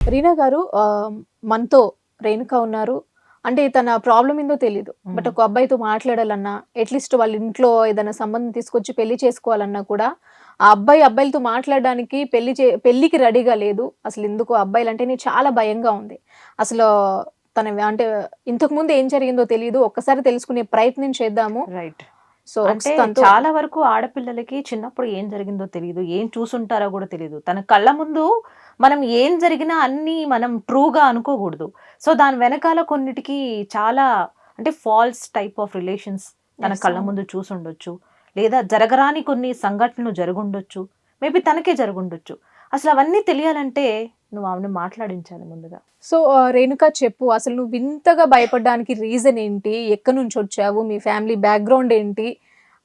రీనా గారు మనతో రేణుక ఉన్నారు. అంటే తన ప్రాబ్లం ఏందో తెలీదు. బట్ ఒక అబ్బాయితో మాట్లాడాలన్నా అట్లీస్ట్ వాళ్ళ ఇంట్లో ఏదైనా సంబంధం తీసుకొచ్చి పెళ్ళి చేసుకోవాలన్నా కూడా ఆ అబ్బాయి అబ్బాయిలతో మాట్లాడడానికి పెళ్ళి చే పెళ్ళికి రెడీగా లేదు. అసలు ఎందుకు అబ్బాయిలు అంటేనే చాలా భయంగా ఉంది. అసలు తన అంటే ఇంతకు ముందు ఏం జరిగిందో తెలియదు ఒక్కసారి తెలుసుకునే ప్రయత్నం చేద్దాము. రైట్ సో అంటే చాలా వరకు ఆడపిల్లలకి చిన్నప్పుడు ఏం జరిగిందో తెలియదు ఏం చూసుంటారో కూడా తెలియదు తన కళ్ళ ముందు మనం ఏం జరిగినా అన్ని మనం ట్రూగా అనుకోకూడదు. సో దాని వెనకాల కొన్నిటికి చాలా అంటే ఫాల్స్ టైప్ ఆఫ్ రిలేషన్స్ తన కళ్ళ. ముందు చూసుండొచ్చు. లేదా జరగరాని కొన్ని సంఘటనలు జరుగుండొచ్చు. మేబీ తనకే జరుగుండొచ్చు. అసలు అవన్నీ తెలియాలంటే నువ్వు ఆమెను మాట్లాడించాలి ముందుగా. సో రేణుక చెప్పు అసలు నువ్వు ఇంతగా భయపడడానికి రీజన్ ఏంటి? ఎక్కడి నుంచి వచ్చావు? మీ ఫ్యామిలీ బ్యాక్గ్రౌండ్ ఏంటి?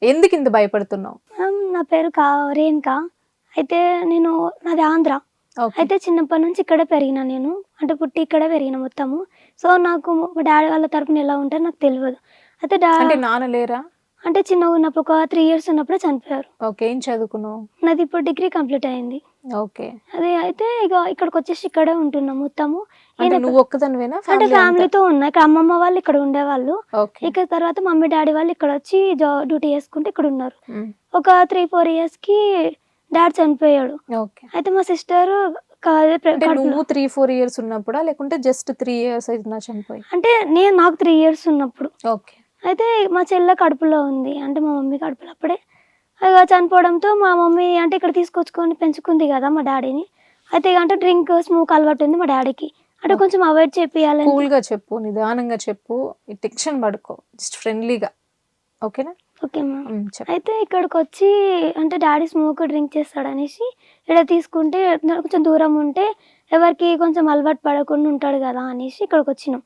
ఎందుకు ఇంత భయపడుతున్నావు? మ్యామ్, నా పేరు కా రేణుక. అయితే నేను నాది ఆంధ్ర. ఓకే. అయితే చిన్నప్పటి నుంచి ఇక్కడే పెరిగిన నేను. అంటే పుట్టి ఇక్కడే పెరిగిన మొత్తము. సో నాకు మా డాడీ వాళ్ళ తరపున ఎలా ఉంటారో నాకు తెలియదు అయితే డా అంటే నాన్న లేరా? అంటే చిన్నగా ఉన్నప్పుడు ఒక త్రీ ఇయర్స్ ఉన్నప్పుడే చనిపోయారు. ఓకే ఏం చదువుకున్నావు? నాది ఇప్పుడు డిగ్రీ కంప్లీట్ అయింది. ఓకే. అదే అయితే ఇక ఇక్కడికి వచ్చేసి ఇక్కడే ఉంటున్నాం మొత్తము అంటే ఈయన- నువ్వు ఒక్కదానివేనా? అంటే ఫ్యామిలీ ఫ్యామిలీతో ఉన్నా ఇక్కడ అమ్మమ్మ వాళ్ళు ఇక్కడ ఉండేవాళ్ళు. ఇక తర్వాత మమ్మీ డాడీ వాళ్ళు ఇక్కడ వచ్చి డ్యూటీ చేసుకుంటే ఇక్కడ ఉన్నారు. ఒక త్రీ ఫోర్ ఇయర్స్కి డాడ్ చనిపోయాడు. ఓకే. అయితే మా సిస్టర్ నువ్వు త్రీ ఫోర్ ఇయర్స్ ఉన్నప్పుడా? లేకుంటే జస్ట్ త్రీ ఇయర్స్ అయినా చనిపోయి? అంటే నేను నాకు త్రీ ఇయర్స్ ఉన్నప్పుడు. ఓకే. అయితే మా చెల్లె కడుపులో ఉంది. అంటే మా మమ్మీ కడుపులో అప్పుడే. ఇక చనిపోవడంతో మా మమ్మీ అంటే ఇక్కడ తీసుకొచ్చుకొని పెంచుకుంది కదా మా డాడీని. అయితే ఇక అంటే డ్రింక్ స్మోక్ అలవాటు ఉంది మా డాడీకి. అంటే. కొంచెం అవాయిడ్ చేపియాలని కూల్గా చెప్పు నిదానంగా చెప్పు. టెన్షన్ పడుకో. జస్ట్ ఫ్రెండ్లీగా. ఓకేనా? ఓకే మ్యామ్ అయితే ఇక్కడికి వచ్చి అంటే డాడీ స్మోక్ డ్రింక్ చేస్తాడనేసి ఇక్కడ తీసుకుంటే కొంచెం దూరం ఉంటే ఎవరికి కొంచెం అలవాటు పడకుండా ఉంటాడు కదా అనేసి ఇక్కడికి వచ్చినాం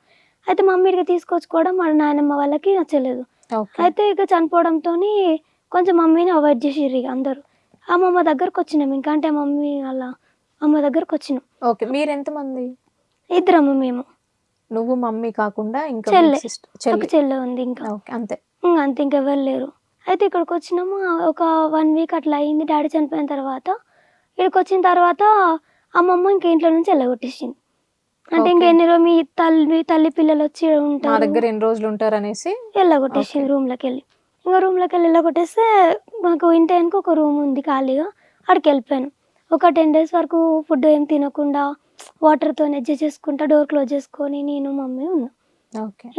అయితే మమ్మీ ఇక్కడికి తీసుకొచ్చుకోవడం మా నాయనమ్మ వాళ్ళకి నచ్చలేదు. అయితే ఇక చనిపోవడంతో కొంచెం మమ్మీని అవాయిడ్ చేసిర్రు ఇక అందరూ. అమ్మమ్మ దగ్గరకు వచ్చినాం ఇంకా అంటే మమ్మీ వాళ్ళ అమ్మ దగ్గరకు వచ్చినాం. ఓకే మీరు ఎంతమంది ఇద్దరము మేము. నువ్వు మమ్మీ కాకుండా ఇంకా చెల్లె. ఒక చెల్లి ఉంది ఇంకా. అంతే. ఇంకా అంతే ఇంకెవరు లేరు. అయితే ఇక్కడికి వచ్చినాము ఒక వన్ వీక్ అట్లా అయింది డాడీ చనిపోయిన తర్వాత. ఇక్కడికి వచ్చిన తర్వాత అమ్మమ్మ ఇంక ఇంట్లో నుంచి వెళ్ళగొట్టేసింది అంటే ఇంక. ఎన్ని రోజు మీ తల్లి తల్లి పిల్లలు వచ్చి మా ఉంటారు దగ్గర ఎన్ని రోజులు ఉంటారనేసి వెళ్ళగొట్టేసింది Okay. రూమ్లోకి వెళ్ళి ఇంకా రూమ్లోకి వెళ్ళి వెళ్ళగొట్టేస్తే మాకు ఇంటి వెనుక ఒక రూమ్ ఉంది ఖాళీగా అక్కడికి వెళ్ళిపోయాను. ఒక టెన్ డేస్ వరకు ఫుడ్ ఏం తినకుండా వాటర్తో అడ్జస్ట్ చేసుకుంటా డోర్ క్లోజ్ చేసుకొని నేను మమ్మీ ఉన్నాం.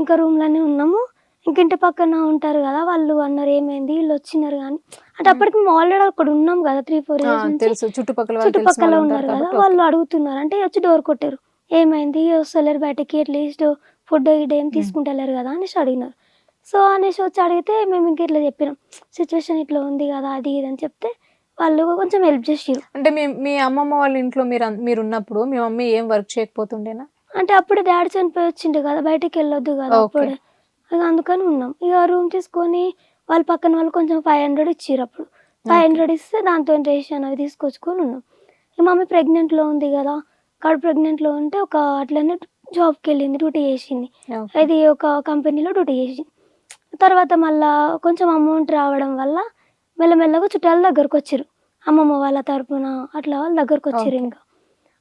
ఇంకా రూమ్లోనే ఉన్నాము. ఇంక ఇంటి పక్కన ఉంటారు కదా వాళ్ళు అన్నారు ఏమైంది వీళ్ళు వచ్చినారు కానీ అంటే అప్పటికి మేము ఆల్రెడీ అక్కడ ఉన్నాం కదా త్రీ ఫోర్ ఇయర్స్ చుట్టుపక్కల చుట్టుపక్కల ఉన్నారు ఉంటారు కదా వాళ్ళు అడుగుతున్నారు అంటే వచ్చి డోర్ కొట్టారు. ఏమైంది? వస్తలేరు బయటకి అట్లీస్ట్ ఫుడ్ ఇటు ఏం తీసుకుంటలేరు కదా అనేసి అడిగినారు. సో అనేసి వచ్చి అడిగితే మేము ఇంక ఇట్లా చెప్పినాం. సిచ్యువేషన్ ఇట్లా ఉంది కదా అది ఇది అని చెప్తే వాళ్ళు కొంచెం హెల్ప్ చేసిరు అంటే మీ మీ అమ్మమ్మ వాళ్ళ ఇంట్లో మీరు మీరు ఉన్నప్పుడు మీ మమ్మీ ఏం వర్క్ చేయకపోతుండేనా? అంటే అప్పుడు డాడీ చనిపోయి వచ్చిండు కదా బయటకి వెళ్ళొద్దు కదా. అప్పుడే. అందుకని ఉన్నాం. ఇక రూమ్ తీసుకొని వాళ్ళ పక్కన వాళ్ళు కొంచెం ఫైవ్ హండ్రెడ్ ఇచ్చిర్రు అప్పుడు. ఫైవ్. హండ్రెడ్ ఇస్తే దాంతో రేషన్ అవి తీసుకొచ్చుకొని ఉన్నాం. ఇక మమ్మీ ప్రెగ్నెంట్లో ఉంది కదా కడుపు ప్రెగ్నెంట్లో ఉంటే ఒక అట్లనే జాబ్కి వెళ్ళింది డ్యూటీ చేసింది. అది ఒక కంపెనీలో డ్యూటీ చేసింది. తర్వాత మళ్ళా కొంచెం అమౌంట్ రావడం వల్ల మెల్లమెల్లగా చుట్టాల దగ్గరకు వచ్చారు అమ్మమ్మ వాళ్ళ తరపున అట్లా వాళ్ళ దగ్గరకు వచ్చారు. ఇంకా.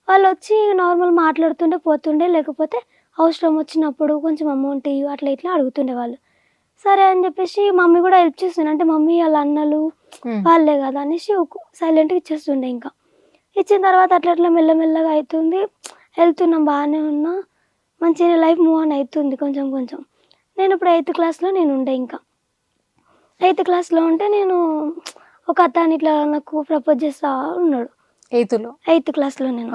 వాళ్ళు వచ్చి నార్మల్ మాట్లాడుతుండే పోతుండే లేకపోతే అవసరం వచ్చినప్పుడు కొంచెం అమౌంట్ ఇవ్వు అట్లా ఇట్లా అడుగుతుండే వాళ్ళు. సరే అని చెప్పేసి మమ్మీ కూడా హెల్ప్ చేస్తుంది అంటే మమ్మీ వాళ్ళ అన్నలు వాళ్ళే కదా అనేసి సైలెంట్గా ఇచ్చేస్తుండే ఇంకా. ఇచ్చిన తర్వాత అట్లా అట్లా మెల్లమెల్లగా అవుతుంది. వెళ్తున్నాం బాగానే ఉన్నా. మంచిగా లైఫ్ మూవ్ ఆన్ అవుతుంది కొంచెం కొంచెం. నేను ఇప్పుడు ఎయిత్ క్లాస్లో నేను ఉండే ఇంకా. ఎయిత్ క్లాస్లో ఉంటే నేను ఒక అతను ఇట్లా నాకు ప్రపోజ్ చేస్తా ఉన్నాడు. ఎయితులో? ఎయిత్ క్లాస్లో నేను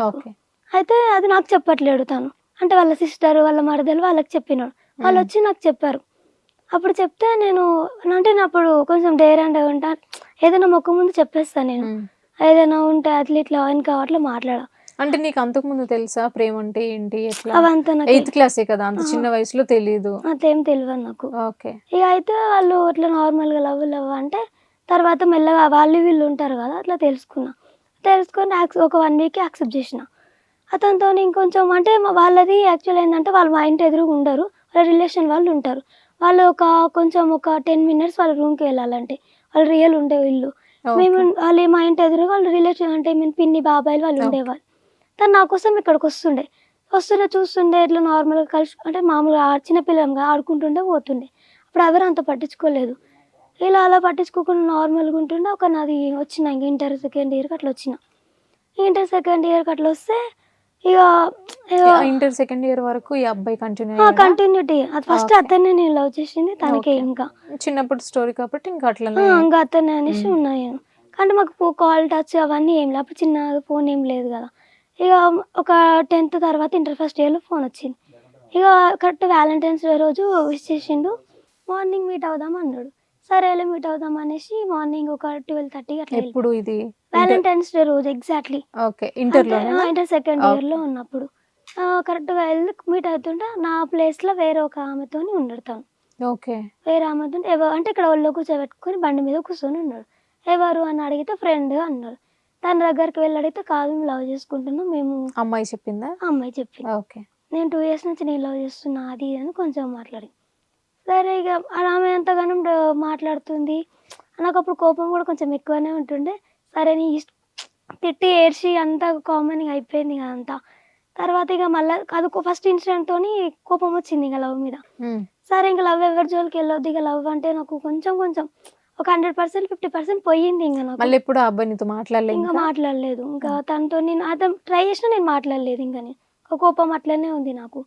అయితే అది నాకు చెప్పట్లేడు తను. అంటే వాళ్ళ సిస్టర్ వాళ్ళ మరదలు వాళ్ళకి చెప్పినాడు. వాళ్ళు వచ్చి నాకు చెప్పారు. అప్పుడు చెప్తే నేను అంటే నేను అప్పుడు కొంచెం డేర్ అండ్ ఉంటా. ఏదైనా మొక్క ముందు చెప్పేస్తాను నేను. ఏదైనా ఉంటే అట్లా ఇట్లా ఇంకా అట్లా మాట్లాడా. అంటే నీకు అంతకు ముందు తెలుసా ప్రేమ అంటే ఏంటి ఎట్లా? అవంతా నాకు ఎయిత్ క్లాసే కదా అంత చిన్న వయసులో తెలీదు. అంతేం తెలియదు నాకు. ఓకే. ఇక అయితే వాళ్ళు ఇట్లా నార్మల్గా లవ్ లవ్ అంటే తర్వాత మెల్లగా వాళ్ళు వీళ్ళు ఉంటారు కదా అట్లా తెలుసుకున్నా. తెలుసుకొని ఒక వన్ వీక్ యాక్సెప్ట్ చేసిన. అతనితో ఇంకొంచెం అంటే వాళ్ళది యాక్చువల్ ఏంటంటే వాళ్ళు మా ఇంటి ఎదురుగా ఉండరు వాళ్ళ రిలేషన్ వాళ్ళు ఉంటారు. వాళ్ళు ఒక కొంచెం ఒక టెన్ మినిట్స్ వాళ్ళ రూమ్కి వెళ్ళాలంటే. వాళ్ళు రియల్ ఉండే ఇల్లు ఓకే. మేము వాళ్ళు మా ఇంటి ఎదురుగా వాళ్ళు రిలేషన్ అంటే మేము పిన్ని బాబాయిలు వాళ్ళు. ఉండేవాళ్ళు. తను నా కోసం ఇక్కడికి వస్తుండే. వస్తుండే చూస్తుండే ఇట్లా నార్మల్గా కలిసి అంటే మామూలుగా ఆ చిన్నపిల్లంగా ఆడుకుంటుండే పోతుండే. అప్పుడు ఎవరు అంత పట్టించుకోలేదు. ఇలా అలా పట్టించుకోకుండా నార్మల్గా ఉంటుండే. ఒక నాది వచ్చిన ఇంకా ఇంటర్ సెకండ్ ఇయర్కి అట్లా వచ్చిన. ఇంటర్ సెకండ్ ఇయర్కి అట్లా వస్తే ఇక ఇంటర్ సెకండ్ ఇయర్ వరకు ఈ అబ్బాయి కంటిన్యూ కంటిన్యూటీ అది ఫస్ట్. అతన్ని నేను లవ్ చేసింది తనకే. ఇంకా. చిన్నప్పుడు స్టోరీ కాబట్టి ఇంకా అట్లనే ఆ, ఇంకా అతనే అనేసి మ్మ్. ఉన్నాయి. కానీ మాకు కాల్ టచ్ అవన్నీ ఏం లేదు అప్పుడు చిన్న ఫోన్ ఏం లేదు కదా. ఇక ఒక టెన్త్ తర్వాత ఇంటర్ ఫస్ట్ ఇయర్లో ఫోన్ వచ్చింది. ఇక కరెక్ట్ వ్యాలంటైన్స్ డే రోజు విష్ చేసిండు. మార్నింగ్ మీట్ అవుదాం అన్నాడు. సరేలే మీట్ అవుదాం అనేసి మార్నింగ్ ఒక ట్వెల్వ్ థర్టీ అట్లా ఎప్పుడు ఇది? వ్యాలంటైన్స్ డే రోజు ఎగ్జాక్ట్లీ ఓకే ఇంటర్లో ఇంటర్ సెకండ్. ఇయర్లో ఉన్నప్పుడు. కరెక్ట్గా వెళ్ళి మీట్ అవుతుంటే నా ప్లేస్లో వేరే ఒక ఆమెతోని ఉన్నాడు తను ఓకే. వేరే ఆమెతో అంటే ఇక్కడ ఒళ్ళో కూర్చోబెట్టుకొని బండి మీద కూర్చొని ఉన్నాడు. ఎవరు అని అడిగితే ఫ్రెండ్ అన్నాడు. తన దగ్గరికి వెళ్ళి అడిగితే కాదు మేము లవ్ చేసుకుంటున్నాం మేము అమ్మాయి చెప్పిందా? అమ్మాయి చెప్పింది. ఓకే. నేను టూ ఇయర్స్ నుంచి నేను లవ్ చేస్తున్నా అది అని కొంచెం మాట్లాడి. సరే ఇక ఆమె ఎంతగానో మాట్లాడుతుంది. నాకు అప్పుడు కోపం కూడా కొంచెం ఎక్కువనే ఉంటుండే. సరే నీ తిట్టి ఏడ్చి అంతా కామన్ అయిపోయింది ఇక అంతా. తర్వాత ఇక మళ్ళీ అది ఫస్ట్ తోని కోపం వచ్చింది ఇక లవ్ మీద. సరే ఇంకా లవ్ ఎవరి జోలికి వెళ్ళొద్దు ఇక లవ్ అంటే నాకు కొంచెం కొంచెం ఒక హండ్రెడ్ పర్సెంట్ ఫిఫ్టీ పర్సెంట్ పోయింది ఇంకా నాకు. మళ్ళీ ఎప్పుడు ఆ అబ్బాయి నీతో మాట్లాడలే ఇంకా మాట్లాడలేదు. ఇంకా తనతో నేను అతను ట్రై చేసినా నేను మాట్లాడలేదు ఇంకా నేను. ఒక కోపం అట్లనే ఉంది నాకు.